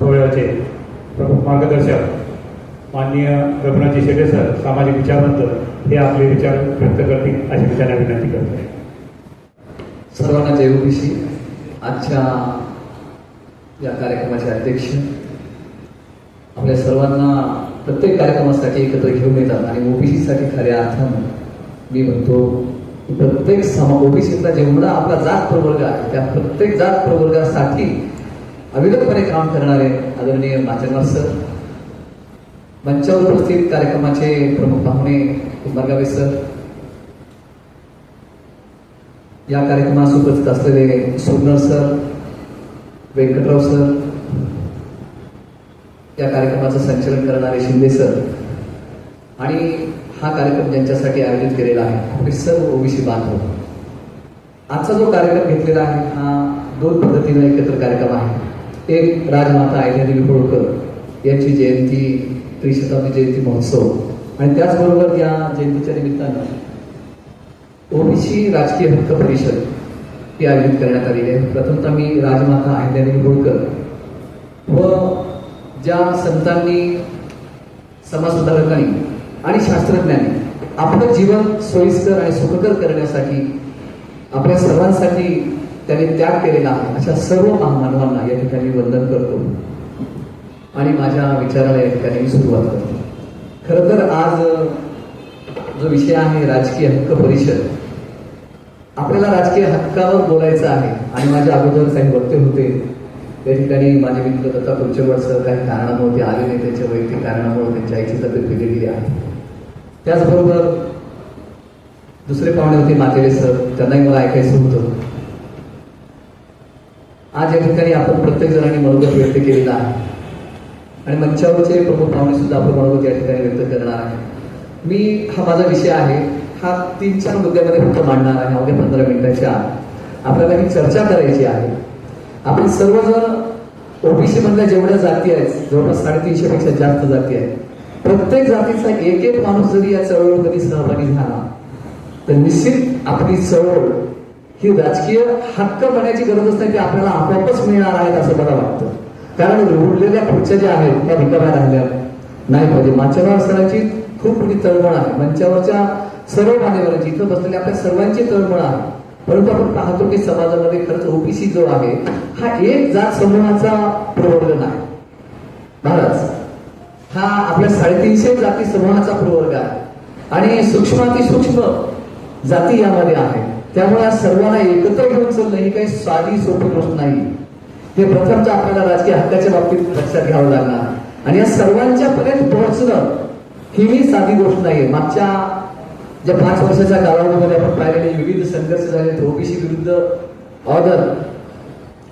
सोहळ्याचे प्रमुख मार्गदर्शक माननीय रघुनाथजी शेटे सर सामाजिक विचारवंत हे आपले विचार व्यक्त करतील अशी मी विनंती करतो. सर्वांना जय ओबीसी. आजच्या या कार्यक्रमाचे अध्यक्ष आपल्या सर्वांना प्रत्येक कार्यक्रमासाठी एकत्र घेऊन येतात आणि ओबीसीसाठी खऱ्या अर्थानं मी म्हणतो प्रत्येक सम ओबीसीतला जेवढा आपला जात प्रवर्ग आहे त्या प्रत्येक जात प्रवर्गासाठी अविरतपणे काम करणारे आदरणीय माचनवार सर मंचावर उपस्थित कार्यक्रमाचे प्रमुख पाहुणे उमरगावे सर या कार्यक्रमास उपस्थित असलेले सोनर सर व्यंकटराव सर या कार्यक्रमाचं संचलन करणारे शिंदे सर आणि हा कार्यक्रम ज्यांच्यासाठी आयोजित केलेला आहे सर्व ओबीसी बांधव. आजचा जो कार्यक्रम घेतलेला आहे हा दोन पद्धतीने एकत्र कार्यक्रम आहे. एक राजमाता अहिल्यादेवी होळकर. यांची जयंती त्रिशताब्दी जयंती महोत्सव. आणि त्याचबरोबर या जयंतीच्या निमित्तानं ओबीसी राजकीय हक्क परिषद ही आयोजित करण्यात आलेली आहे. प्रथमतः मी राजमाता अहिल्यादेवी होळकर. व ज्या संतांनी समाजसुधारकांनी आणि शास्त्रज्ञांनी आपलं जीवन सोयीस्कर आणि सुखकर करण्यासाठी आपल्या सर्वांसाठी त्यांनी त्याग केलेला अशा सर्व मानवांना या ठिकाणी वंदन करतो. आणि माझ्या विचाराला या ठिकाणी सुरुवात करतो. खर तर आज जो विषय आहे राजकीय हक्क परिषद आपल्याला राजकीय हक्कावर बोलायचं आहे. आणि माझ्या अगोदर काही वक्ते होते. त्या ठिकाणी माझे मित्र दत्ता कुलचेवड सर काही कारणामुळे आले नाही. त्यांच्या वैयक्तिक कारणामुळे त्यांच्या आईची तब्येत बिघडलेली आहे. त्याचबरोबर दुसरे पाहुणे होते मातेरे सर. त्यांनाही मला ऐकायचं होतं. आज या ठिकाणी आपण प्रत्येक जणांनी मनोगत व्यक्त केलेला आहे. आणि मंचावरचे प्रमुख पाहुणे सुद्धा आपण मनोगत या ठिकाणी व्यक्त करणार आहे. मी हा माझा विषय आहे. हा तीन चार मुद्द्यामध्ये फक्त मांडणार आहे. अवघ्या पंधरा मिनिटाच्या आपल्याला ही चर्चा करायची आहे. आपण सर्वजण ओबीसी मधल्या जेवढ्या जाती आहेत जवळपास साडेतीनशे पेक्षा जास्त जाती आहेत प्रत्येक जातीचा एक एक माणूस जरी या चळवळ कधी सहभागी झाला तर निश्चित आपली चळवळ ही राजकीय हक्क म्हणायची गरजच नाही की आपल्याला आपोआपच मिळणार आहेत असं मला वाटतं. कारण उरलेल्या पुढच्या ज्या आहेत त्या रिकाम्या राहिल्या नाही म्हणजे पाहिजे माचेराव सरांची खूप मोठी तळमळ आहे. मंचावरच्या सर्व मान्यवरांची इथं बसलेल्या आपल्या सर्वांची तळमळ आहे. परंतु आपण पाहतो की समाजामध्ये खरंच ओबीसी जो आहे हा एक जात समूहाचा प्रवर्ग आहे महाराज हा आपल्या साडेतीनशे जाती समूहाचा प्रवर्ग आहे. आणि सूक्ष्मातिसूक्ष्म जाती यामध्ये आहेत त्यामुळे सर्वांना एकत्र घेऊन चालणं ही काही साधी सोपी गोष्ट नाही. हे प्रथमच आपल्याला राजकीय हक्काच्या बाबतीत लक्षात घ्यावं लागणार. आणि या सर्वांच्या पर्यंत पोहोचणं ही साधी गोष्ट नाही मागच्या ज्या पाच वर्षाच्या कालावधीमध्ये आपण पाहिलेले विविध संघर्ष झाले ओबीसी विरुद्ध ऑर्डर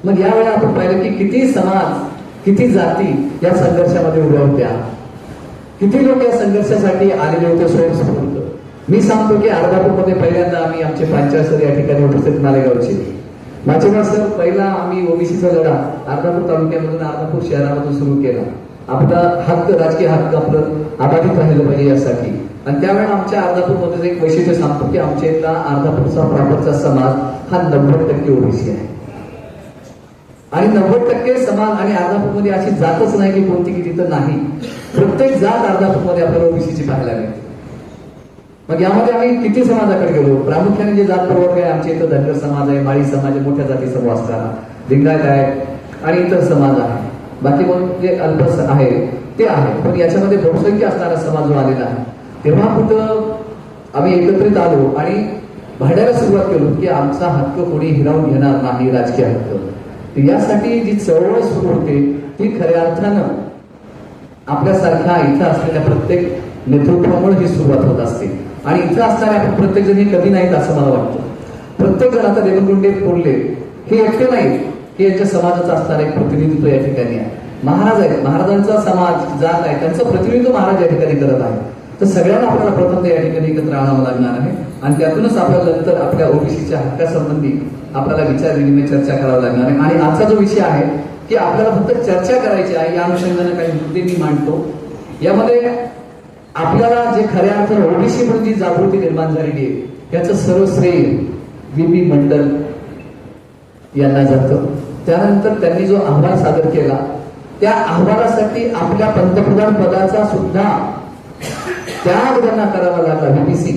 मग यावेळेला आपण पाहिलं की किती समाज किती जाती या संघर्षामध्ये उभ्या होत्या. किती लोक या संघर्षासाठी आलेले होते स्वयंस्फूर्त मी सांगतो की अर्धापूरमध्ये पहिल्यांदा आम्ही आमचे पंचायत सर या ठिकाणी उपस्थित नालेगावचे माझे सर पहिला आम्ही ओबीसीचा लढा अर्धापूर तालुक्यामधून अर्धापूर शहरामधून सुरू केला. आपला हक्क राजकीय हक्क आपलं अबाधित राहिलं पाहिजे यासाठी. आणि त्यावेळेला आमच्या अर्धापूरमध्ये एक वैशिष्ट्य सांगतो की आमच्या इथला अर्धापूरचा प्रॉपरचा समाज हा नव्वद टक्के ओबीसी आहे. आणि नव्वद टक्के समाज आणि अर्धापूरमध्ये अशी जातच नाही की कोणती की तिथं नाही. प्रत्येक जात अर्धापूरमध्ये आपल्याला ओबीसीची पाहायला मिळते. मग यामध्ये आम्ही किती समाजाकडे गेलो. प्रामुख्याने जे जात प्रवर्ग आहे आमच्या इथं धनगर समाज आहे माळी समाज आहे मोठ्या जाती समूह असतात. लिंगायत आहे आणि इतर समाज आहे. बाकी मग जे अल्प आहे ते आहे. पण याच्यामध्ये बहुसंख्य असणारा समाज जो आलेला आहे तेव्हा कुठं आम्ही एकत्रित आलो आणि भांडायला सुरुवात केलो की आमचा हक्क कोणी हिरावून घेणार नाही राजकीय हक्क. तर यासाठी जी चळवळ सुरू होते ती खऱ्या अर्थानं आपल्यासारख्या इथं असलेल्या प्रत्येक नेतृत्वामुळे ही सुरुवात होत असते. आणि इथं असणारे आपण प्रत्येक जण हे कमी नाहीत असं मला वाटतं. प्रत्येक जण आता देवगुंडे बोलले हे एकटे नाहीत. हे यांच्या समाजाचं असणारं एक प्रतिनिधित्व या ठिकाणी आहे. महाराज आहेत. महाराजांचा समाज जात आहे. त्यांचं प्रतिनिधित्व महाराज या ठिकाणी करत आहे. तर सगळ्यांना आपल्याला प्रथम या ठिकाणी एकत्र आणावं लागणार आहे. आणि त्यातूनच आपल्याला नंतर आपल्या ओबीसीच्या हक्कासंबंधी आपल्याला विचार विनिमय चर्चा करावं लागणार आहे. आणि आजचा जो विषय आहे की आपल्याला फक्त चर्चा करायची आहे या अनुषंगाने काही मुद्दे मी मांडतो. यामध्ये आपल्याला जे खऱ्या अर्थानं ओबीसी म्हणून जी जागृती निर्माण झालेली आहे त्याचं सर्व श्रेय बी मंडल यांना जातं. त्यानंतर त्यांनी जो अहवाल सादर केला त्या अहवालासाठी आपल्या पंतप्रधान पदाचा सुद्धा त्याग त्यांना करावा लागला बीबीसी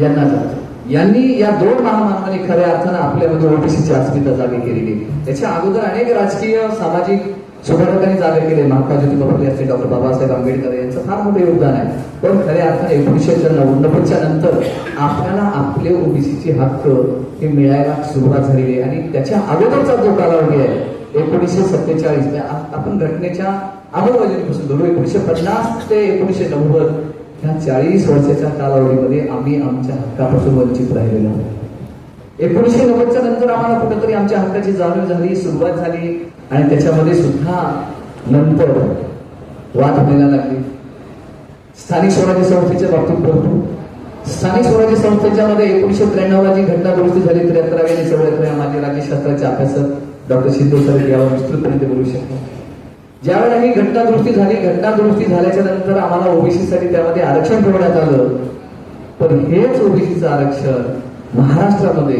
यांना जातो. यांनी या दोन महामानवांनी खऱ्या अर्थानं आपल्यामध्ये ओबीसीची अस्मिता जागी केलेली आहे. त्याच्या अगोदर अनेक राजकीय सामाजिक सुधारकांनी जागे केले महात्मा ज्योतिबा फुले असतील डॉक्टर बाबासाहेब आंबेडकर यांचं फार मोठं योगदान आहे. पण खऱ्या अर्थाने एकोणीसशे नव्वदच्या नंतर आपल्याला आपले ओबीसीचे हक्क हे मिळायला सुरुवात झालेली आहे. आणि त्याच्या अगोदरचा जो कालावधी आहे एकोणीसशे सत्तेचाळीस आपण घटनेच्या अंमलबजावणीपासून धरू एकोणीसशे पन्नास ते एकोणीसशे नव्वद ह्या चाळीस वर्षाच्या कालावधीमध्ये आम्ही आमच्या हक्कापासून वंचित राहिलेलो आहोत. एकोणीसशे नव्वदच्या नंतर आम्हाला कुठंतरी आमच्या हक्काची जाणीव झाली सुरुवात झाली आणि त्याच्यामध्ये सुद्धा नंतर वाद व्हायला लागली. स्थानिक स्वराज्य संस्थेच्या बाबतीत बोलतो. स्थानिक स्वराज्य संस्थेच्या मध्ये एकोणीशे त्र्याण्णवला जी घटना दुरुस्ती झाली त्र्याहत्तराव्या आणि चौऱ्याहत्तराव्या माझे राज्यशास्त्राचे अभ्यासक डॉक्टर सिद्धू सर यावर विस्तृतपणे ते बोलू शकतो. ज्यावेळेला ही घटना दुरुस्ती झाली घटना दुरुस्ती झाल्याच्यानंतर आम्हाला ओबीसी साठी त्यामध्ये आरक्षण ठेवण्यात आलं. पण हेच ओबीसीचं आरक्षण महाराष्ट्रामध्ये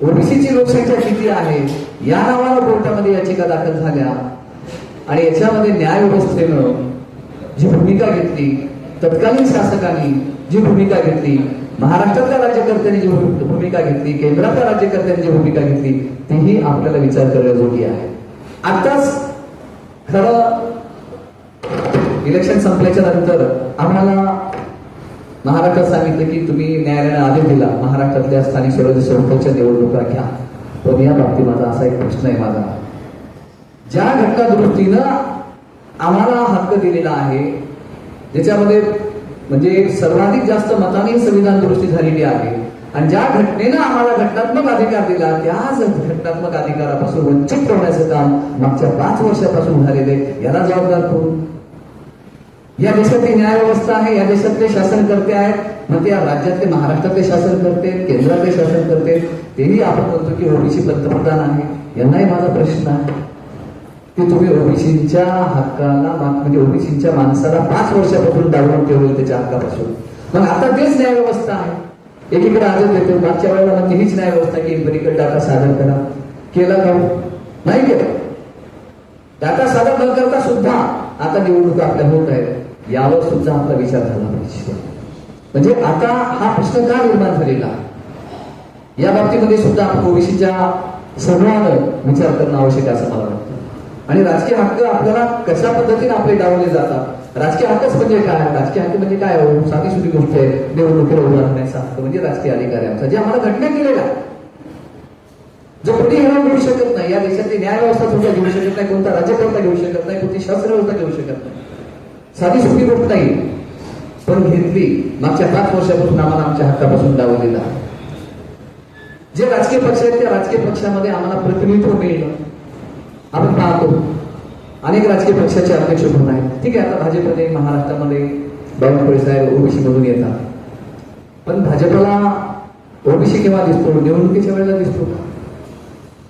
ओबीसीची लोकसंख्या किती आहे या नावानं कोर्टामध्ये याचिका दाखल झाल्या आणि याच्यामध्ये न्याय व्यवस्थेनं जी भूमिका घेतली तत्कालीन शासकांनी जी भूमिका घेतली महाराष्ट्रातल्या राज्यकर्त्यांनी जी भू- भूमिका घेतली केंद्रातल्या राज्यकर्त्यांनी जी भूमिका घेतली तीही आपल्याला विचार करण्याजोगी आहे. आताच खरं इलेक्शन संपल्याच्या नंतर आम्हाला महाराष्ट्रात सांगितलं की तुम्ही न्यायालयाने आदेश दिला. महाराष्ट्रातल्या स्थानिक स्वराज्य संस्थेच्या निवडणुका घ्या. पण या बाबतीत माझा असा एक प्रश्न आहे माझा. ज्या घटना दृष्टीनं आम्हाला हक्क दिलेला आहे ज्याच्यामध्ये म्हणजे सर्वाधिक जास्त मताने संविधान दुरुस्ती झालेली आहे आणि ज्या घटनेनं आम्हाला घटनात्मक अधिकार दिला त्याच घटनात्मक अधिकारापासून वंचित ठेवण्याचं काम मागच्या पाच वर्षापासून झालेले याला जबाबदार कोण? या देशातली न्याय व्यवस्था आहे या देशातले शासनकर्ते आहेत मग ते या राज्यातले महाराष्ट्रातले शासनकर्ते केंद्रातले शासनकर्ते तेही आपण म्हणतो की ओबीसी पंतप्रधान आहे. यांनाही माझा प्रश्न आहे. की तुम्ही ओबीसीच्या हक्काला म्हणजे ओबीसीच्या माणसाला पाच वर्षापासून डावलून ठेवलं त्याच्या हक्कापासून. मग आता तेच न्याय व्यवस्था आहे. एकीकडे आजच देतो मागच्या वेळेला म्हणजे हीच न्याय व्यवस्था की एकीकडे डाटा सादर करा. केला का? नाही केला. डाटा सादर न करता सुद्धा आता निवडणुका आपल्या होत आहेत. यावर सुद्धा आपला विचार झाला पाहिजे. म्हणजे आता हा प्रश्न का निर्माण झालेला? या बाबतीमध्ये सुद्धा आपण ओबीसीच्या सर्वांना विचार करणं आवश्यक आहे असं मला वाटतं. आणि राजकीय हक्क आपल्याला कशा पद्धतीने आपले डावले जातात? राजकीय हक्कच म्हणजे काय? राजकीय हक्क म्हणजे काय? हो साधी सुधी गोष्ट आहे. निवडणुकीला उभा राहण्याचा हक्क म्हणजे राजकीय अधिकार आहे आमचा. जे आम्हाला घटना केलेला जो कोणी हेवा घेऊ शकत नाही. या देशातली न्याय व्यवस्था सुद्धा घेऊ शकत नाही. कोणता राज्यकर्ता घेऊ शकत नाही. कोणती शास्त्र व्यवस्था घेऊ शकत नाही. साधी सोपी गोष्ट नाही. पण घेतली. मागच्या पाच वर्षापासून आम्हाला आमच्या हक्कापासून डावलेला जे राजकीय पक्ष आहेत त्या राजकीय पक्षामध्ये आम्हाला प्रतिनिधित्व मिळणं आपण पाहतो. अनेक राजकीय पक्षाचे अध्यक्ष म्हणून आहेत. ठीक आहे आता भाजपमध्ये महाराष्ट्रामध्ये बावनकुळे साहेब ओबीसी मधून येतात. पण भाजपला ओबीसी केव्हा दिसतो? निवडणुकीच्या वेळेला दिसतो का?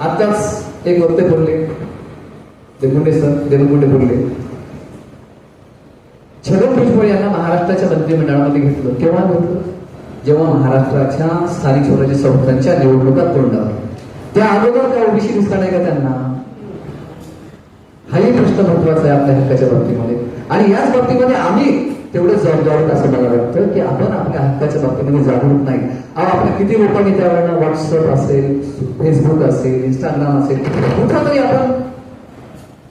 आताच एक वक्ते बोलले. देवगुंडे सर देवगुंडे बोलले. छगन भुजबळ यांना महाराष्ट्राच्या मंत्रिमंडळामध्ये घेतलं. केव्हा घेतलं? जेव्हा महाराष्ट्राच्या स्थानिक स्वराज्य संस्थांच्या निवडणुकात तोंडावर त्या अगोदर काय ओबीसी दिसला नाही का त्यांना? हाही प्रश्न महत्त्वाचा आहे आपल्या हक्काच्या बाबतीमध्ये. आणि याच बाबतीमध्ये आम्ही तेवढं जबाबदार असं मला वाटतं की आपण आपल्या हक्काच्या बाबतीमध्ये जागरूक नाही. अहो आपल्या किती लोकांनी त्यावेळेला व्हॉट्सअप असेल फेसबुक असेल इंस्टाग्राम असेल कुठं तरी आपण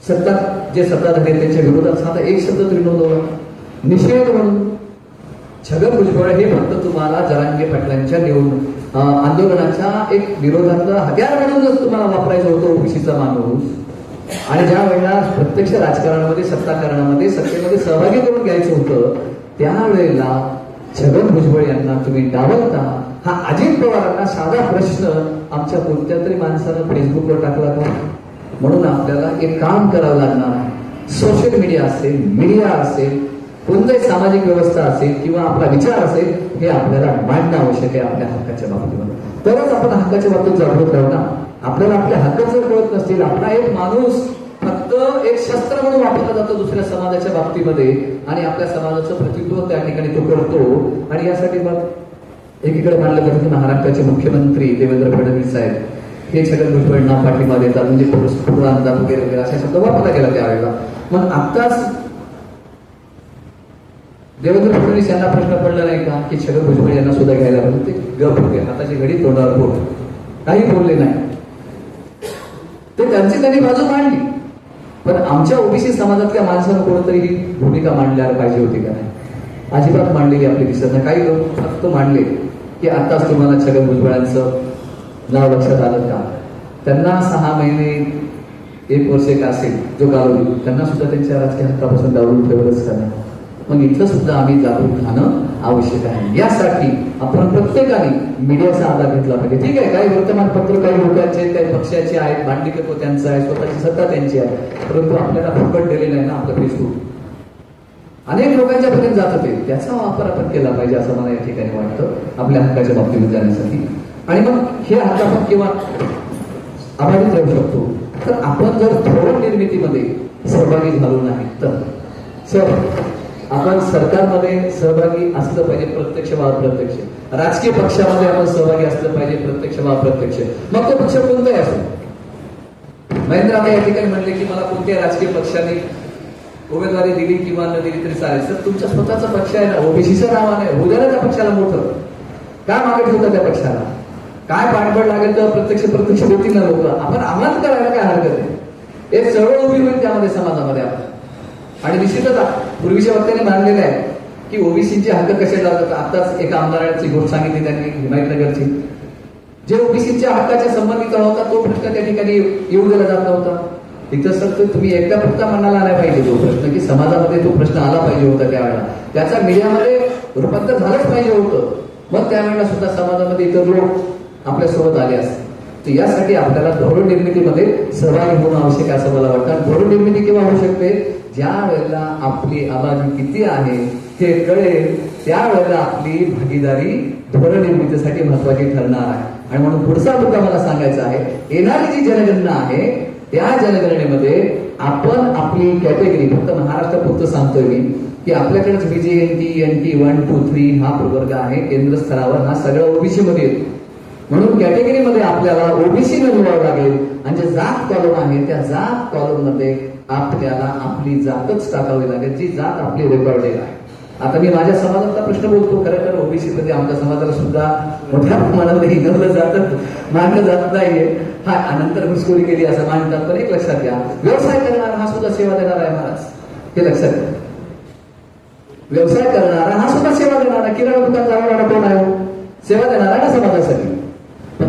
सत्ता जे सत्ताधारी आहेत त्यांच्या विरोधात साधा एक शब्द तरी नोंदवला निषेध म्हणून छगन भुजबळ हे फक्त तुम्हाला जरांगे पाटलांच्या निवडणूक आंदोलनाच्या एक विरोधातलं हत्यार म्हणूनच तुम्हाला वापरायचं होतं ओबीसीचा माणूस आणि ज्या वेळेला प्रत्यक्ष राजकारणामध्ये सत्ताकारणामध्ये सत्तेमध्ये सहभागी करून घ्यायचं होतं त्यावेळेला छगन भुजबळ यांना तुम्ही डावलता हा अजित पवारांना साधा प्रश्न आमच्या कोणत्या तरी माणसानं फेसबुकवर टाकला का? म्हणून आपल्याला एक काम करावं लागणार आहे. सोशल मीडिया असेल मीडिया असेल कोणताही सामाजिक व्यवस्था असेल किंवा आपला विचार असेल हे आपल्याला मांडणं आवश्यक आहे आपल्या हक्काच्या बाबतीमध्ये. तरच आपण हक्काच्या बाबतीत जागृत राहू ना. आपल्याला आपल्या हक्काचं जर कळत नसतील आपला एक माणूस फक्त एक शस्त्र म्हणून वापरला जातो दुसऱ्या समाजाच्या बाबतीमध्ये आणि आपल्या समाजाचं प्रतित्व त्या ठिकाणी तो करतो. आणि यासाठी मग एकीकडे मानलं जातं की महाराष्ट्राचे मुख्यमंत्री देवेंद्र फडणवीस साहेब हे सगळं भुजबळांना पाठिंबा देतात म्हणजे पुरुष पूर्वांदा वगैरे वगैरे असा शब्द वापरला गेला त्यावेळेला मग आत्ताच देवेंद्र फडणवीस यांना प्रश्न पडला नाही का? की छगन भुजबळ यांना सुद्धा घ्यायला पाहिजे ते गप होते. हाताची घडी तोंडावर बोट काही बोलले नाही. ते त्यांची त्यांनी बाजू मांडली. पण आमच्या ओबीसी समाजातल्या माणसानं कोणतरी ही भूमिका मांडल्यावर पाहिजे होती का नाही? अजिबात मांडलेली आपली दिसत नाही. काही लोक फक्त मांडले की आताच तुम्हाला छगन भुजबळांचं नाव लक्षात आलं का? त्यांना सहा महिने एक वर्ष एक असेल जो कालावधी त्यांना सुद्धा त्यांच्या राजकीय हक्कापासून डावलून ठेवलंच करणार पण मग इथं सुद्धा आम्ही जागरूक राहणं आवश्यक आहे. यासाठी आपण प्रत्येकाने मीडियाचा आधार घेतला पाहिजे. ठीक आहे काही वर्तमानपत्र काही लोकांचे काही पक्षाचे आहेत भांडीकत्व त्यांचं आहे स्वतःची सत्ता त्यांची आहे. परंतु आपल्याला फुकट दिलेलं आहे ना आपलं फेसबुक अनेक लोकांच्या पर्यंत जात होते. त्याचा वापर आपण केला पाहिजे असं मला या ठिकाणी वाटतं. आपल्या हक्काच्या बाबतीत जाण्यासाठी. आणि मग हे हक्क आपण किंवा अबाधित राहू शकतो. तर आपण जर धोरण निर्मितीमध्ये सहभागी झालो नाही तर. सर आपण सरकारमध्ये सहभागी असलं पाहिजे प्रत्यक्ष वा अप्रत्यक्ष. राजकीय पक्षामध्ये आपण सहभागी असलं पाहिजे प्रत्यक्ष वा अप्रत्यक्ष. मग तो पक्ष कोणताही असो. महेंद्र या ठिकाणी म्हणले की मला कोणत्या राजकीय पक्षाने उमेदवारी दिली किंवा न दिली तरी चालेल. तर तुमच्या स्वतःचा पक्ष आहे ना. ओबीसीचं नाव आहे. उद्याला त्या पक्षाला मोठं. काय मागे ठेवतात त्या पक्षाला? काय पाठबळ लागेल तर प्रत्यक्ष प्रत्यक्ष देतील ना लोक. आपण आम्हाला करायला काय हरकत आहे? एक चळवळ उभी होईल त्यामध्ये समाजामध्ये आपण. आणि निश्चितच पूर्वीच्या वक्त्याने मानलेलं आहे की ओबीसीचे हक्क कसे जातात आताच एका आमदाराची गोष्ट सांगितली त्यांनी हिमायतनगरची जे ओबीसीच्या हक्काच्या संबंधित होता तो प्रश्न त्या ठिकाणी येऊ दिला जात नव्हता. इथं सर तुम्ही एकदा फक्त मनाला आला पाहिजे तो प्रश्न की समाजामध्ये तो प्रश्न आला पाहिजे होता त्यावेळेला. त्याचा मीडियामध्ये रूपांतर झालंच पाहिजे होतं. मग त्यावेळेला सुद्धा समाजामध्ये इतर लोक आपल्यासोबत आले असते. तर यासाठी आपल्याला धोरण निर्मितीमध्ये सहभागी होणं आवश्यक आहे असं मला वाटतं. धोरण निर्मिती केव्हा होऊ शकते? ज्या वेळेला आपली आबादी किती आहे हे कळेल. त्यावेळेला आपली भागीदारी धोरण निर्मितीसाठी महत्वाची ठरणार आहे. आणि म्हणून पुढचा मुद्दा मला सांगायचा आहे येणारी जी जनगणना आहे त्या जनगणनेमध्ये आपण आपली कॅटेगरी फक्त महाराष्ट्रापुरतं सांगतोय मी की आपल्याकडेच VJNT T N T one two three हा प्रवर्ग आहे केंद्र स्तरावर हा सगळा ओबीसी मध्ये येतो. म्हणून कॅटेगरीमध्ये आपल्याला ओबीसी निवडावं लागेल. आणि जे जात कॉलम आहे त्या जात कॉलममध्ये आपल्याला आपली जातच टाकावी लागेल जी जात आपली रेकॉर्डेड आहे. आता मी माझ्या समाजातला प्रश्न बोलतो खरं तर ओबीसी मध्ये आमच्या समाजाला सुद्धा मोठ्या प्रमाणात हिनवलं जातं. मानलं जात नाहीये. हा अनंतर घुसखोरी केली असं मानतात पण एक लक्षात घ्या. व्यवसाय करणारा हा सुद्धा सेवा देणारा आहे महाराज. हे लक्षात घ्या. व्यवसाय करणारा हा सुद्धा सेवा देणारा किराणा दुकान चालवणारा कोण आहे. सेवा देणारा ना समाजासाठी?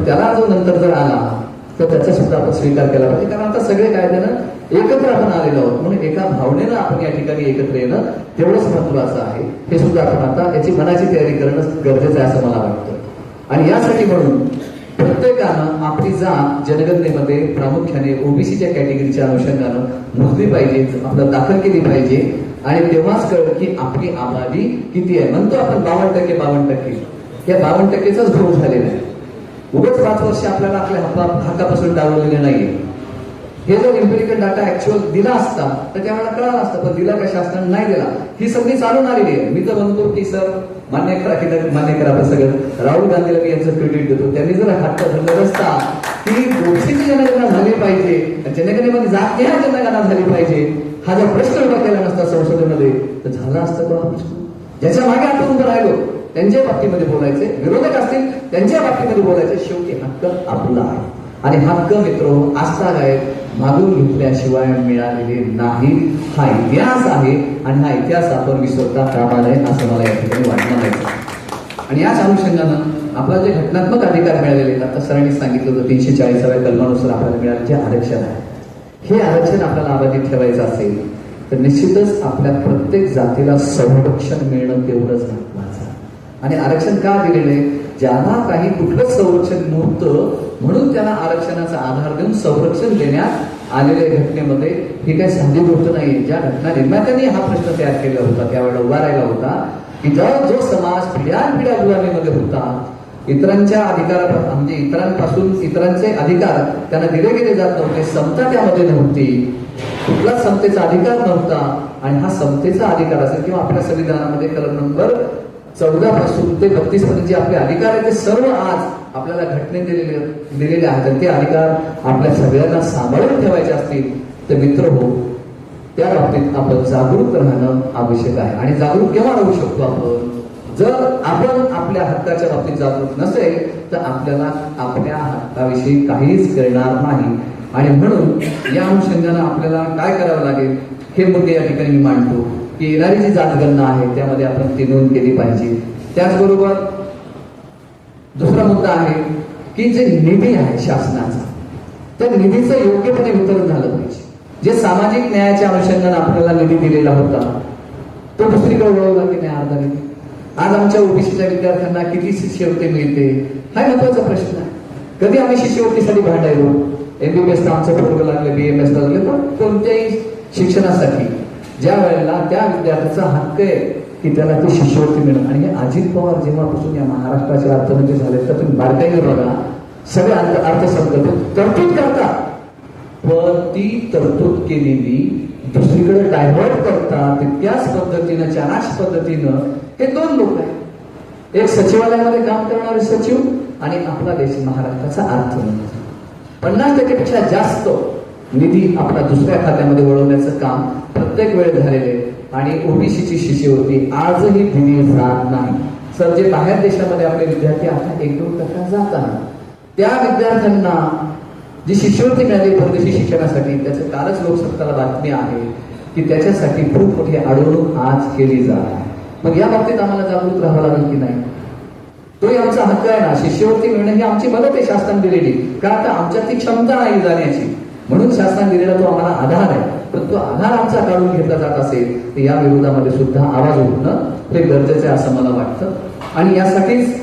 त्याला जो नंतर जर आला तर त्याचा सुद्धा आपण स्वीकार केला पाहिजे. कारण आता सगळे कायद्यानं एकत्र आपण आलेलो आहोत. म्हणून एका भावनेनं आपण या ठिकाणी एकत्र येणं तेवढंच महत्वाचं आहे. हे सुद्धा आपण आता याची मनाची तयारी करणं गरजेचं आहे असं मला वाटतं. आणि यासाठी म्हणून प्रत्येकानं आपली जात जनगणनेमध्ये प्रामुख्याने ओबीसीच्या कॅटेगरीच्या अनुषंगानं मोजली पाहिजे आपलं दाखल केली पाहिजे. आणि तेव्हाच कळलं की आपली आबादी किती आहे. म्हणतो आपण बावन्न टक्के बावन्न टक्के. या बावन्न टक्केचाच घोष झालेला आहे. उगाच पाच वर्ष आपल्याला आपल्या हक्का हातापासून डावलेले नाहीये. हे जर एम्पिरिकल डाटा ऍक्च्युअल दिला असता तर त्यावेळेला कळाला असतं पण दिला कशा असताना नाही दिला? ही सगळी चालून आलेली आहे. मी तर म्हणतो की सर मान्य करा की मान्य करा आपण सगळं राहुल गांधीला मी यांचं क्रेडिट देतो. त्यांनी जर हट्ट धरलं असता की गोष्टीची जनगणना झाली पाहिजे. जनगणनेमध्ये जात हा जनगणना झाली पाहिजे. हा जर प्रश्न उभा केला नसता संसदेमध्ये तर झाला असता तो हा प्रश्न? ज्याच्या मागे आपण उभं राहिलो त्यांच्या बाबतीमध्ये बोलायचे विरोधक असतील त्यांच्या बाबतीमध्ये बोलायचे शेवटी हक्क आपला आहे. आणि हक्क मित्र आस्था आहे मागून घेतल्याशिवाय मिळालेले नाही. हा इतिहास आहे आणि हा इतिहास आपण विसरता कामा नये असं मला या ठिकाणी वाटणार आहे आणि याच अनुषंगानं आपला जे घटनात्मक अधिकार मिळालेले आता सरांनी सांगितलं होतं तीनशे चाळीसाव्या कलमानुसार आपल्याला मिळाले जे आरक्षण आहे. हे आरक्षण आपल्याला अबाधित ठेवायचं असेल तर निश्चितच आपल्या प्रत्येक जातीला संरक्षण मिळणं तेवढंच नाही. आणि आरक्षण का दिलेलं आहे ज्यांना काही कुठलंच संरक्षण नव्हतं म्हणून त्यांना आरक्षणाचा आधार देऊन संरक्षण देण्यात आलेल्या घटनेमध्ये. ही काही साधी गोष्ट नाही ज्या घटना निर्मात्यांनी हा प्रश्न तयार केला होता त्यावेळेला उभा राहिला होता की जर जो समाज पिढ्यानपिढ्या गुलामीमध्ये होता इतरांच्या अधिकारा म्हणजे इतरांपासून इतरांचे अधिकार त्यांना दिले गेले जात नव्हते समता त्यामध्ये नव्हती. कुठलाच समतेचा अधिकार नव्हता. आणि हा समतेचा अधिकार असेल किंवा आपल्या संविधानामध्ये कलम नंबर चौदा पासून ते बत्तीस पर्यंत जे आपले अधिकार आहेत ते सर्व आज आपल्याला घटने दिलेले दिलेले आहेत. आणि ते अधिकार आपल्या सगळ्यांना सांभाळून ठेवायचे असतील तर मित्र हो त्या बाबतीत आपण जागरूक राहणं आवश्यक आहे. आणि जागरूक केव्हा राहू शकतो आपण? जर आपण आपल्या हक्काच्या बाबतीत जागरूक नसेल तर आपल्याला आपल्या हक्काविषयी काहीच करणार नाही. आणि म्हणून या अनुषंगानं आपल्याला काय करावं लागेल हे मुद्दे या ठिकाणी मी मांडतो. की येणारी जी जातगणना आहे त्यामध्ये आपण ती नोंद केली पाहिजे. त्याचबरोबर दुसरा मुद्दा आहे की जे निधी आहे शासनाचा त्या निधीचं योग्यपणे वितरण झालं पाहिजे. जे सामाजिक न्यायाच्या अनुषंगाने आपल्याला निधी दिलेला होता तो दुसरीकडे वळवला की नाही अर्धा निधी? आज आमच्या ओबीसीच्या विद्यार्थ्यांना किती शिष्यवृत्ती मिळते? हा महत्त्वाचा प्रश्न आहे. कधी आम्ही शिष्यवृत्तीसाठी भांडायलो एमबीबीएस आमचं पोरग लागलं बीएमएस लागलं पण कोणत्याही शिक्षणासाठी. ज्या वेळेला त्या विद्यार्थ्याचा हक्क आहे की त्याला ती शिष्यवृत्ती मिळेल. आणि हे अजित पवार जेव्हापासून या महाराष्ट्राचे अर्थमंत्री झाले तर तुम्ही बारकाईने बघा सगळे अर्थ अर्थसंकल्प तरतूद करतात पण ती तरतूद केलेली दुसरीकडे डायव्हर्ट करतात त्याच पद्धतीनं चानाच पद्धतीनं हे दोन लोक आहेत. एक सचिवालयामध्ये काम करणारे सचिव आणि आपला देश महाराष्ट्राचा अर्थमंत्री. पन्नास टक्केपेक्षा जास्त निधी आपला दुसऱ्या खात्यामध्ये वळवण्याचं काम प्रत्येक वेळ झालेले आणि ओबीसीची शिष्यवृत्ती आजही दिली जात नाही. सर जे बाहेर देशामध्ये आपले विद्यार्थी आता एक दोन टक्का जातात त्या विद्यार्थ्यांना जी शिष्यवृत्ती मिळाली परदेशी शिक्षणासाठी त्याचं कालच लोकसत्ताला बातमी आहे की त्याच्यासाठी खूप मोठी अडवणूक आज केली जात आहे. मग या बाबतीत आम्हाला जागरूक राहावं लागेल की नाही? तोही आमचा हक्क आहे ना. शिष्यवृत्ती मिळणं ही आमची मदत आहे शासनाने दिलेली. का तर आमच्यात ती क्षमता नाही जाण्याची. म्हणून शासनाने दिलेला तो आम्हाला आधार आहे. पण तो आधार आमचा काढून घेतला जात असेल तर या विरोधामध्ये सुद्धा आवाज उठणं हे गरजेचं आहे असं मला वाटतं. आणि यासाठीच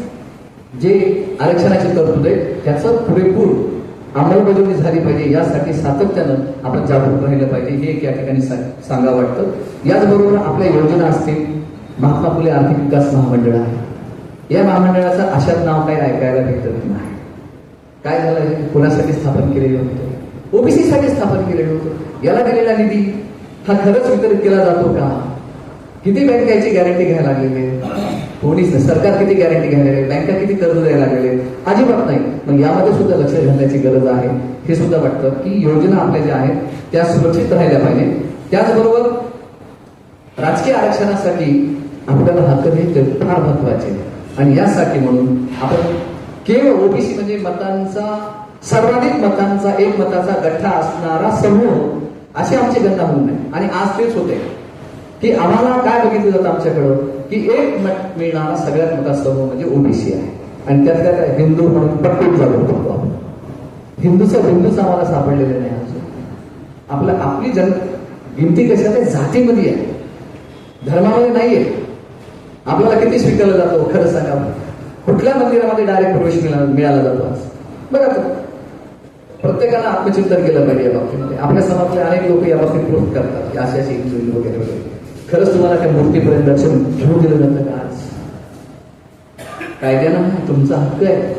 जे आरक्षणाची तरतूद आहे त्याचं पुरेपूर अंमलबजावणी झाली पाहिजे. यासाठी सातत्यानं आपण जागरूक राहिलं पाहिजे. हे एक या ठिकाणी सांगा वाटतं. याचबरोबर आपल्या योजना असतील. महात्मा फुले आर्थिक विकास महामंडळ आहे. या महामंडळाचं अशात नाव काही ऐकायला भेटत नाही. काय झालं? कोणासाठी स्थापन केलेलं होतं? ओबीसी साठी स्थापन केलेलं होतं. याला दिलेला निधी हा खरंच वितरित केला जातो का? किती बँक याची गॅरंटी घ्यायला लागलेली कोणीच नाही. सरकार किती गॅरंटी घ्यायला बँका किती कर्ज द्यायला लागलेले अजिबात नाही. मग यामध्ये सुद्धा लक्ष घालण्याची गरज आहे. हे सुद्धा वाटतं की योजना आपल्या ज्या आहेत त्या सुरक्षित राहिल्या पाहिजे त्याचबरोबर राजकीय आरक्षणासाठी आपल्याला हक्क हे फार महत्त्वाचे. आणि यासाठी म्हणून आपण केवळ ओबीसी म्हणजे मतांचा सर्वाधिक मतांचा एक मताचा गठ्ठा असणारा समूह अशी आमची गणना होऊ नये. आणि आज तेच होते की आम्हाला काय बघितलं जातं आमच्याकडं? की एक मत मिळणारा सगळ्यात मोठा समूह म्हणजे ओबीसी आहे. आणि त्यात त्यात हिंदू म्हणून पटकून जातो आपण. हिंदूचं हिंदूच आम्हाला सापडलेलं नाही अजून. आपलं आपली जन गिनती कशा आहे जातीमध्ये आहे. धर्मामध्ये नाहीये. आपल्याला किती स्वीकारलं जातो? खरं सांगा कुठल्या मंदिरामध्ये डायरेक्ट प्रवेश मिळाला जातो आज? बघा तर. प्रत्येकाला आत्मचिंतन केलं पाहिजे या बाबतीमध्ये. आपल्या समाजातले अनेक लोक या बाबतीत प्रूफ करतात की असे अशी इंजुरी वगैरे वगैरे खरंच तुम्हाला त्या मूर्तीपर्यंत दर्शन घेऊ दिलं जातं का आज? कायद्यानं तुमचा हक्क आहे.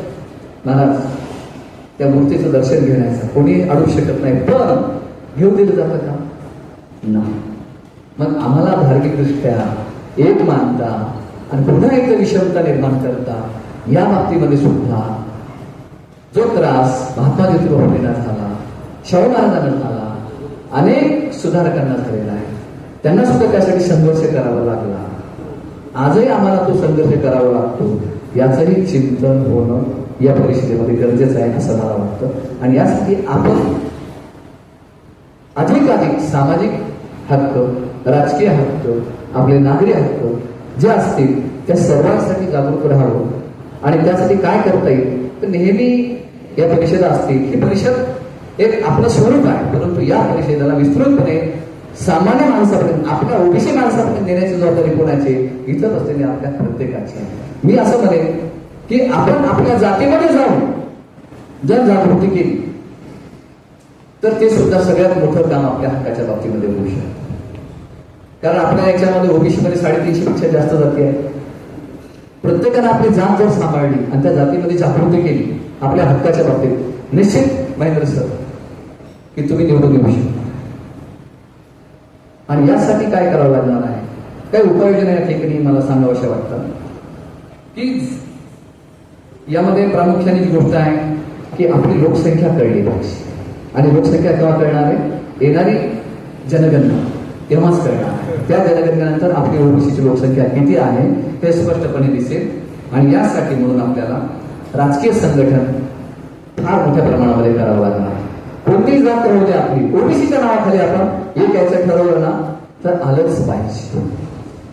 महाराज त्या मूर्तीचं दर्शन घेण्याचा. कोणी अडू शकत नाही पण घेऊ दिलं जातं का? नाही. मग आम्हाला धार्मिकदृष्ट्या एक मानता आणि पुन्हा एकदा विषमता निर्माण करता या बाबतीमध्ये सुद्धा तो त्रास महात्मा ज्योतिबा फुलेंना झाला शाहू महाराजांना झाला अनेक सुधारकांना झालेला आहे. त्यांना सुद्धा त्यासाठी संघर्ष करावा लागला. आजही आम्हाला तो संघर्ष करावा लागतो. याचंही चिंतन होणं या परिषदेमध्ये गरजेचं आहे असं मला वाटतं. आणि यासाठी आपण अधिकाधिक सामाजिक हक्क राजकीय हक्क आपले नागरी हक्क जे असतील त्या सर्वांसाठी जागरूक राहावं. आणि त्यासाठी काय करता येईल? तर नेहमी या परिषदा असतील ही परिषद एक आपलं स्वरूप आहे. परंतु या परिषदेला विस्तृतपणे सामान्य माणसापर्यंत आपल्या ओबीसी माणसापर्यंत नेण्याची जबाबदारी कोणाची? इथं असलेली आपल्या प्रत्येकाची. मी असं म्हणेन की आपण आपल्या जातीमध्ये जाऊन जर जागृती केली तर ते सुद्धा सगळ्यात मोठं काम आपल्या हक्काच्या बाबतीमध्ये होऊ शकतं. कारण आपल्या याच्यामध्ये ओबीसी मध्ये साडेतीनशे पेक्षा जास्त जाती आहे प्रत्येकानं आपली जात जर सांभाळली आणि त्या जातीमध्ये जागृती केली आपल्या हक्काच्या बाबतीत निश्चित महेंद्र सर की तुम्ही निवडून येऊ शकता. आणि यासाठी काय करावं लागणार आहे? काही उपाययोजना या ठिकाणी मला सांगावशा वाटतात की यामध्ये प्रामुख्याने जी गोष्ट आहे की आपली लोकसंख्या कळली पाहिजे. आणि लोकसंख्या केव्हा कळणार आहे? येणारी जनगणना तेव्हाच कळणार त्या जनगणनेनंतर आपली ओबीसीची लोकसंख्या किती आहे हे स्पष्टपणे दिसेल. आणि यासाठी म्हणून आपल्याला राजकीय संघटन फार मोठ्या प्रमाणामध्ये करावं लागणार. कोणतीही जात राहू दे आपली. ओबीसीच्या नावाखाली आपण एक यायचं ठरवलं ना तर आलंच पाहिजे.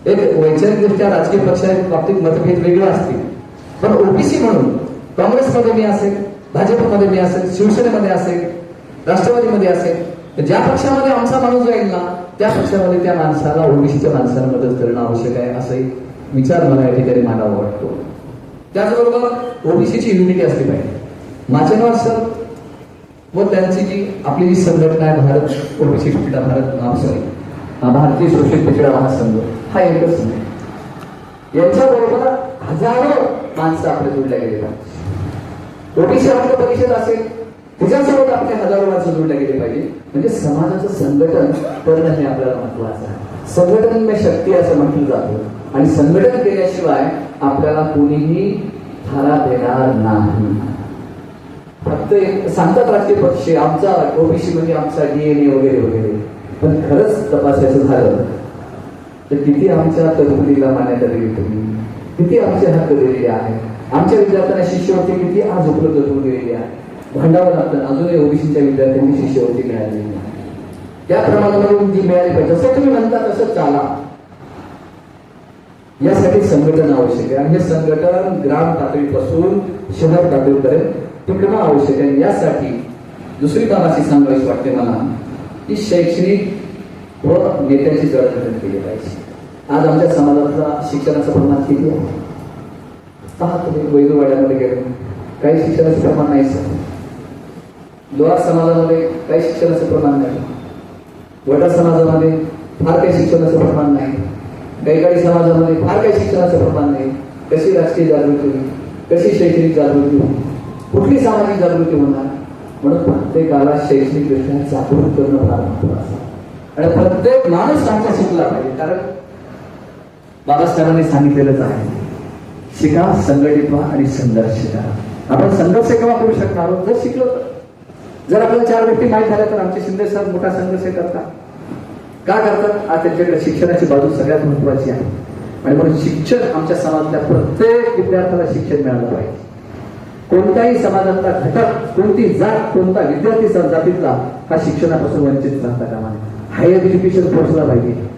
एक वैचारिकदृष्ट्या राजकीय पक्षाच्या बाबतीत मतभेद वेगळे असतील. पण ओबीसी म्हणून काँग्रेसमध्ये मी असेल भाजपमध्ये मी असेल शिवसेनेमध्ये असेल राष्ट्रवादीमध्ये असेल तर ज्या पक्षामध्ये आमचा माणूस जाईल ना त्या पक्षामध्ये त्या माणसाला ओबीसीच्या माणसाला मदत करणं आवश्यक आहे असे विचार मला या ठिकाणी मांडावा वाटतो. त्याचबरोबर ओबीसीची युनिटी असली पाहिजे. माचेनवार सर व त्यांची जी आपली जी संघटना आहे भारत ओबीसी पिछडा भारत सॉरी भारतीय शोषित पिछडा महासंघ हा एकच संघ आहे. यांच्याबरोबर हजारो माणसं आपल्या जोडल्या गेलेली ओबीसी आपलं परिषद असेल त्याच्यासोबत आपले हजारो माणसं जोडल्या गेले पाहिजे. म्हणजे समाजाचं संघटन करणं हे आपल्याला महत्वाचं आहे. संघटन शक्ती असं म्हटलं जातं. आणि संघटन केल्याशिवाय आपल्याला कोणीही थारा देणार नाही. फक्त एक सांगतात राजकीय पक्ष आमचा ओबीसी म्हणजे आमचा डीएनए वगैरे वगैरे. पण खरंच तपासायचं झालं तर किती आमच्या तरुणीला मान्यता दिली तुम्ही? किती आमचे हक्क दिलेले आहे? आमच्या विद्यार्थ्यांना शिष्यवृत्ती किती? आज उपलब्ध करून दिलेली आहे. भांडावं लागतं. अजूनही ओबीसीच्या विद्यार्थ्यांनी शिष्यवृत्ती मिळालेली नाही. त्या प्रमाणामध्ये जी मिळाली पाहिजे. जसं तुम्ही म्हणता तसं चाला. यासाठी संघटन आवश्यक आहे. आणि हे संघटन ग्राम पातळीपासून शहर पातळीपर्यंत टिकणं आवश्यक आहे. यासाठी दुसरी कामाची अशी वाटते मला की शैक्षणिक व नेत्याची जडणघडण केली पाहिजे. आज आमच्या समाजातला शिक्षणाचं प्रमाण किती आहे? पहा तुम्ही वैदवाड्यामध्ये गेलो. काही शिक्षणाचं प्रमाण नाही सर. लोहार समाजामध्ये काही शिक्षणाचं प्रमाण नाही. वडा समाजामध्ये फार काही शिक्षणाचं प्रमाण नाही. गायकाडी समाजामध्ये फार काही शिक्षणाचं प्रमाण नाही. कशी राजकीय जागृती होईल? कशी शैक्षणिक जागृती होईल? कुठली सामाजिक जागृती होणार? म्हणून प्रत्येकाला शैक्षणिकदृष्ट्या जागृत करणं फार महत्वाचं आणि प्रत्येक माणूस चांगला शिकला पाहिजे. कारण बाबासाहेबांनी सांगितलेलंच आहे. शिका संघटित व्हा आणि संघर्ष करा. आपण संघर्ष केव्हा करू शकणार आहोत? जर शिकलो तर. जर आपल्याला चार गोष्टी माहीत झाल्या तर आमचे शिंदे सर मोठा संघर्ष करतात. का करतात? आज त्यांच्याकडे शिक्षणाची बाजू सगळ्यात महत्वाची आहे. आणि म्हणून शिक्षण आमच्या समाजातल्या प्रत्येक विद्यार्थ्याला शिक्षण मिळालं पाहिजे. कोणत्याही समाजातला घटक कोणती जात कोणता विद्यार्थी जातीतला हा शिक्षणापासून वंचित राहता कामा हायर एज्युकेशन पोहोचला पाहिजे.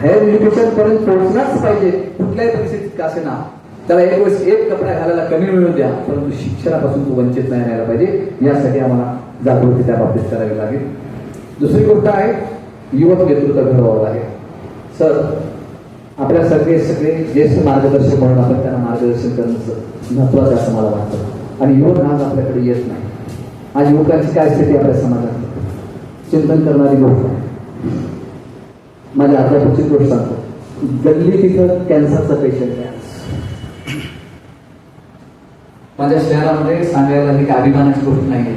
हायर एज्युकेशन पर्यंत पोहोचलाच पाहिजे. कुठल्याही परिस्थितीत का ना त्याला एक वेळेस एक कपडा घालायला कमी मिळून द्या परंतु शिक्षणापासून तो वंचित नाही राहायला पाहिजे. यासाठी आम्हाला जागृती त्या बाबतीत करावी लागेल. दुसरी गोष्ट आहे युवक नेतृत्व घडवावं लागेल सर आपल्या सगळे सगळे ज्येष्ठ मार्गदर्शक म्हणून आपण त्यांना मार्गदर्शन करणं महत्वाचं असं मला वाटतं. आणि युवक आज आपल्याकडे येत नाही. आज युवकांची काय स्थिती आपल्या समाजात? चिंतन करणारी गोष्ट आहे माझ्या अध्यापकची गोष्ट सांगतो. गल्ली तिथं कॅन्सरचा पेशंट आहे. माझ्या शहरामध्ये सांगायला ही अभिमानाची गोष्ट नाही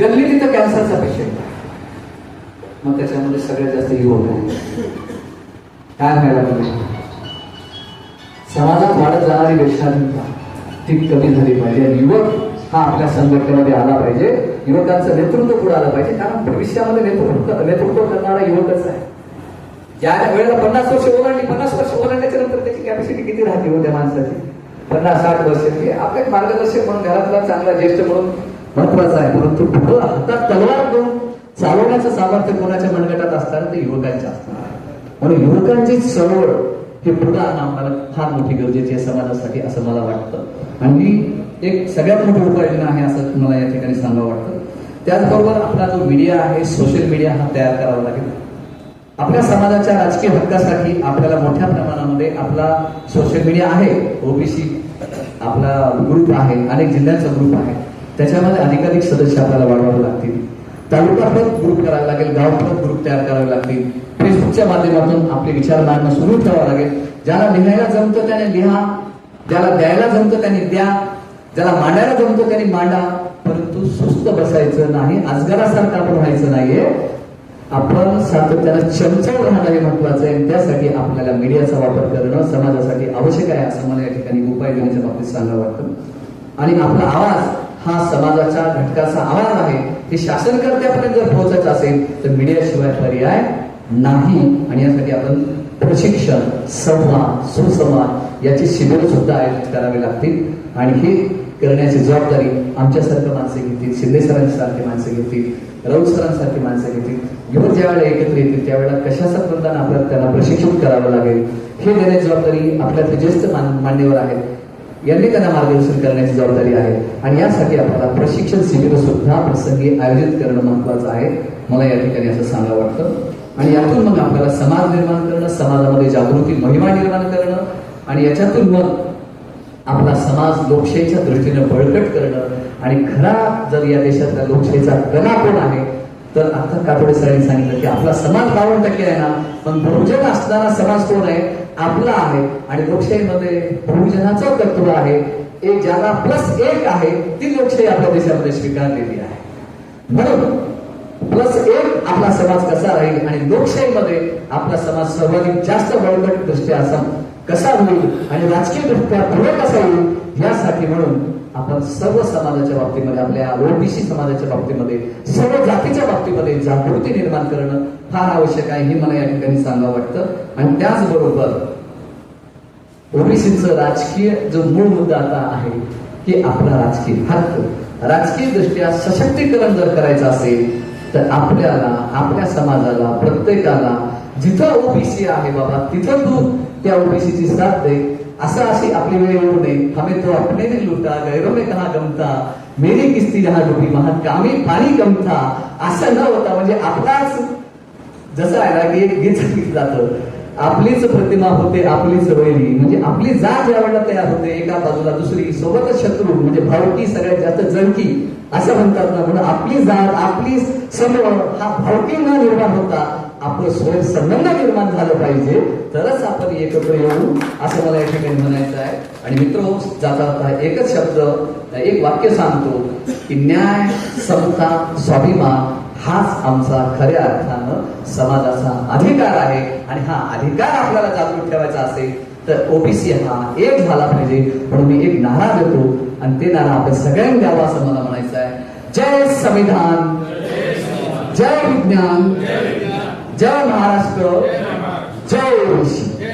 गल्ली तिथं कॅन्सरचा पेशंट आहे. मग त्याच्यामध्ये सगळ्यात जास्त युवक आहे? काय व्हायला पाहिजे? समाजात वाढत जाणारी वेशांता ती कमी झाली पाहिजे. आणि युवक हा आपल्या संघटनेमध्ये आला पाहिजे. युवकांचं नेतृत्व पुढे आलं पाहिजे. कारण भविष्यामध्ये नेतृत्व नेतृत्व करणारा युवकच आहे. ज्या वेळेला पन्नास वर्ष ओलांडली पन्नास वर्ष ओलांडल्याच्या नंतर त्याची कॅपॅसिटी किती राहते हो त्या माणसाची? पन्नास साठ वर्षाची आपल्या एक मार्गदर्शक म्हणून घरातला चांगला ज्येष्ठ म्हणून महत्त्वाचा आहे. परंतु पुढं हातात तलवार घेऊन चालवण्याचं सामर्थ्य कोणाच्या मनगटात असणार ते युवकांच्या असणार म्हणून युवकांची चळवळ हे पुढे आणणं फार मोठी गरजेची आहे समाजासाठी असं मला वाटतं. आणि एक सगळ्यात मोठी उपाययोजना आहे असं मला या ठिकाणी सांगावं वाटतं. त्याचबरोबर आपला जो मीडिया आहे सोशल मीडिया हा तयार करावा लागेल. आपल्या समाजाच्या राजकीय हक्कासाठी आपल्याला मोठ्या प्रमाणामध्ये आपला सोशल मीडिया आहे. ओबीसी आपला ग्रुप आहे अनेक जिल्ह्यांचा ग्रुप आहे. त्याच्यामध्ये अधिकाधिक सदस्य आपल्याला वाढवावे लागतील. तालुकाप्रत ग्रुप करावा लागेल गावप्रत ग्रुप तयार करावे लागतील. फेसबुकच्या माध्यमातून आपले विचार मांडणं सुरू ठेवावं लागेल. ज्याला लिहायला जमतं त्याने लिहा ज्याला द्यायला जमतं त्याने द्या ज्याला मांडायला जमतं त्याने मांडा. परंतु सुस्त बसायचं नाही अजगरासारखं आपण व्हायचं नाहीये. आपण सातत्यानं चंचल राहणं हे महत्वाचं आहे. त्यासाठी आपल्याला मीडियाचा वापर करणं समाजासाठी आवश्यक आहे असं मला या ठिकाणी उपाय देण्याच्या बाबतीत सांगावं वाटतं. आणि आपला आवाज हा समाजाच्या घटकाचा आवाज आहे. हे शासनकर्त्यापर्यंत जर पोहोचायचं असेल तर मीडियाशिवाय पर्याय नाही. आणि यासाठी आपण प्रशिक्षण संवाद सुसंवाद याची शिबिर सुद्धा आयोजित करावी लागतील. आणि हे करण्याची जबाबदारी आमच्यासारखं माणसं घेतील शिंदे सरांसारखी माणसं घेतील राऊत सरांसारखी माणसं घेतील. युवक ज्यावेळेला एकत्र येतील त्यावेळेला कशाचा प्रदान आपल्याला त्यांना प्रशिक्षित करावं लागेल हे देण्याची जबाबदारी आपल्यातले ज्येष्ठ मान- मान्यवर आहेत. यांनी त्यांना मार्गदर्शन करण्याची जबाबदारी आहे. आणि यासाठी आपल्याला प्रशिक्षण शिबिर सुद्धा प्रसंगी आयोजित करणं महत्वाचं आहे. मला या ठिकाणी असं सांगावं वाटतं. आणि यातून मग आपल्याला समाज निर्माण करणं समाजामध्ये जागृती महिमा निर्माण करणं आणि याच्यातून मग आपला समाज लोकशाहीच्या दृष्टीने बळकट करणं. आणि खरा जर या देशातल्या लोकशाहीचा कणा कोण आहे तर आता कातोडे सरांनी सांगितलं की आपला समाज बावन्न टक्के आहे ना. पण बहुजन असणारा समाज कोण आहे आपला आहे आणि लोकशाहीमध्ये बहुजनाचं कर्तृत्व आहे. एक ज्याला प्लस एक आहे ती लोकशाही आपल्या देशामध्ये स्वीकारलेली आहे. म्हणून प्लस एक आपला समाज कसा राहील आणि लोकशाहीमध्ये आपला समाज सर्वाधिक जास्त बळकट दृष्ट्या असा कसा होईल आणि राजकीय दृष्ट्या पुढे कसा येईल यासाठी म्हणून आपण सर्व समाजाच्या बाबतीमध्ये आपल्या ओबीसी समाजाच्या बाबतीमध्ये सर्व जातीच्या बाबतीमध्ये जागृती निर्माण करणं फार आवश्यक आहे हे मला या ठिकाणी सांगावं वाटतं. आणि त्याचबरोबर ओबीसीचं राजकीय जो मूळ मुद्दा आता आहे की आपला राजकीय हक्क राजकीय दृष्ट्या सशक्तीकरण जर करायचं असेल तर आपल्याला आपल्या समाजाला प्रत्येकाला जिथं ओबीसी आहे बाबा तिथं तू त्या ओबीसीची साथ दे. असं अशी आपली वेळ येऊ नये. हमें तो अपने दिल लुटा गैरों में कहा गमता मेरी किस्ती जहा डुबी महान कामी पाणी गमता असं न होता म्हणजे आपलाच जसं आहे ना की एक गीत सांगितलं जातं. आपलीच प्रतिमा होते आपलीच वैरी. म्हणजे आपली जात ज्या तयार होते एका बाजूला दुसरी. सोबतच शत्रू म्हणजे भावकी सगळ्यात जास्त जणकी असं म्हणतात ना. म्हणून आपली जात आपली समोर हा भावकी न निर्माण होता. आपलं स्वयं संबंध निर्माण झालं पाहिजे. तरच आपण एकत्र येऊ असं मला या ठिकाणी म्हणायचं आहे. आणि मित्र जाता जाता एकच शब्द एक वाक्य सांगतो की न्याय समता स्वाभिमान हाच आमचा खऱ्या अर्थानं समाजाचा अधिकार आहे. आणि हा अधिकार आपल्याला जागृत ठेवायचा असेल तर ओबीसी हा एक झाला पाहिजे. म्हणून मी एक नारा देतो. आणि ते नारा आपण सगळ्यांनी द्यावा असं मला म्हणायचं आहे. जय संविधान. जय विज्ञान. जय महाराष्ट्र. जय ओबीसी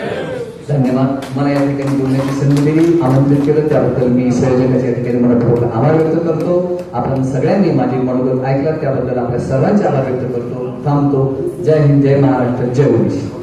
धन्यवाद. मला या ठिकाणी बोलण्याची संधी दिली. आमंत्रित केलं. त्याबद्दल मी संयोजकाच्या ठिकाणी मनपूर्वक आभार व्यक्त करतो. आपण सगळ्यांनी माझी मनोगत ऐकलं त्याबद्दल आपल्या सर्वांचे आभार व्यक्त करतो. थांबतो. जय हिंद जय महाराष्ट्र जय ओबीसी